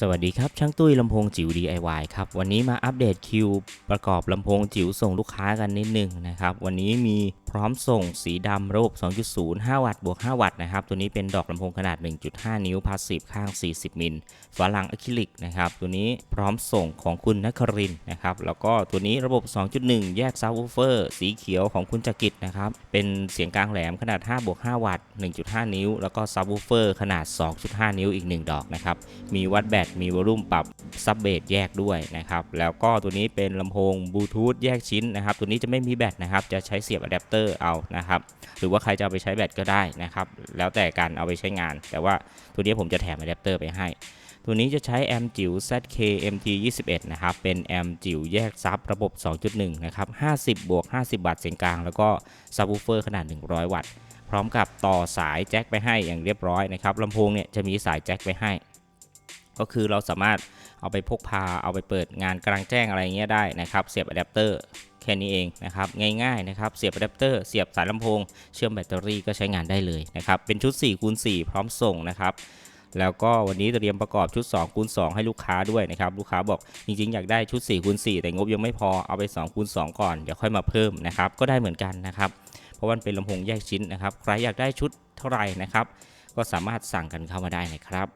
สวัสดีครับ ช่างตุ้ยลำโพงจิ๋ว DIY ครับ วันนี้มาอัปเดตคิวประกอบลำโพงจิ๋วส่งลูกค้ากันนิดหนึงนะครับ วันนี้มี ร้อมส่งสีดำระบบ 2.0 5 วัตต์บวก 5 วัตต์นะครับ ตัวนี้เป็นดอกลำโพงขนาด 1.5 นิ้วพาสซีฟข้าง 40 มิลฝาลังอะคริลิกนะครับ ตัวนี้พร้อมส่งของคุณนครินนะครับ แล้วก็ตัวนี้ระบบ 2.1 แยกซับวูเฟอร์สีเขียวของคุณจักริดนะครับ เป็นเสียงกลางแหลมขนาด 5 บวก 5 วัตต์ 1.5 นิ้ว แล้วก็ซับวูเฟอร์ขนาด 2.5 นิ้วอีก 1 ดอกนะครับ มีวัดแบต มีวอลลุ่มปรับซับเบสแยกด้วยนะครับ แล้วก็ตัวนี้เป็นลำโพงบลูทูธแยกชิ้นนะครับ ตัวนี้จะไม่มีแบตนะครับ จะใช้เสียบอะแดปเตอร์เอานะครับ หรือว่าใครจะเอาไปใช้แบตก็ได้นะครับ แล้วแต่การเอาไปใช้งาน แต่ว่าตัวนี้ผมจะแถมอะแดปเตอร์ไปให้ ตัวนี้จะใช้แอมจิ๋ว ZK MT 21นะครับ เป็นแอมจิ๋วแยกซับระบบ 2.1 นะครับ 50 บวก 50วัตต์เสียงกลาง แล้วก็ซับวูเฟอร์ขนาด 100 วัตต์ พร้อมกับต่อสายแจ็คไปให้อย่างเรียบร้อยนะครับลำโพงเนี่ยจะมีสายแจ็คไปให้ ก็คือเราสามารถเอาไปพกพา เอาไปเปิดงานกลางแจ้งอะไรเงี้ยได้นะครับ เสียบอะแดปเตอร์ แค่นี้เองนะครับง่ายๆนะครับเสียบอะแดปเตอร์เสียบสายลำโพง เชื่อมแบตเตอรี่ก็ใช้งานได้เลยนะครับเป็นชุด4คูณ4พร้อมส่งนะครับแล้วก็วันนี้เตรียมประกอบชุด2คูณ2ให้ลูกค้าด้วยนะครับ ลูกค้าบอกจริงๆ อยากได้ชุด4คูณ4แต่งบยังไม่พอเอาไป2คูณ2ก่อนเดี๋ยวค่อยมาเพิ่มนะครับ ก็ได้เหมือนกันนะครับ เพราะว่ามันเป็นลำโพงแยกชิ้นนะครับ ใครอยากได้ชุดเท่าไหร่นะครับ ก็สามารถสั่งกันเข้ามาได้นะครับ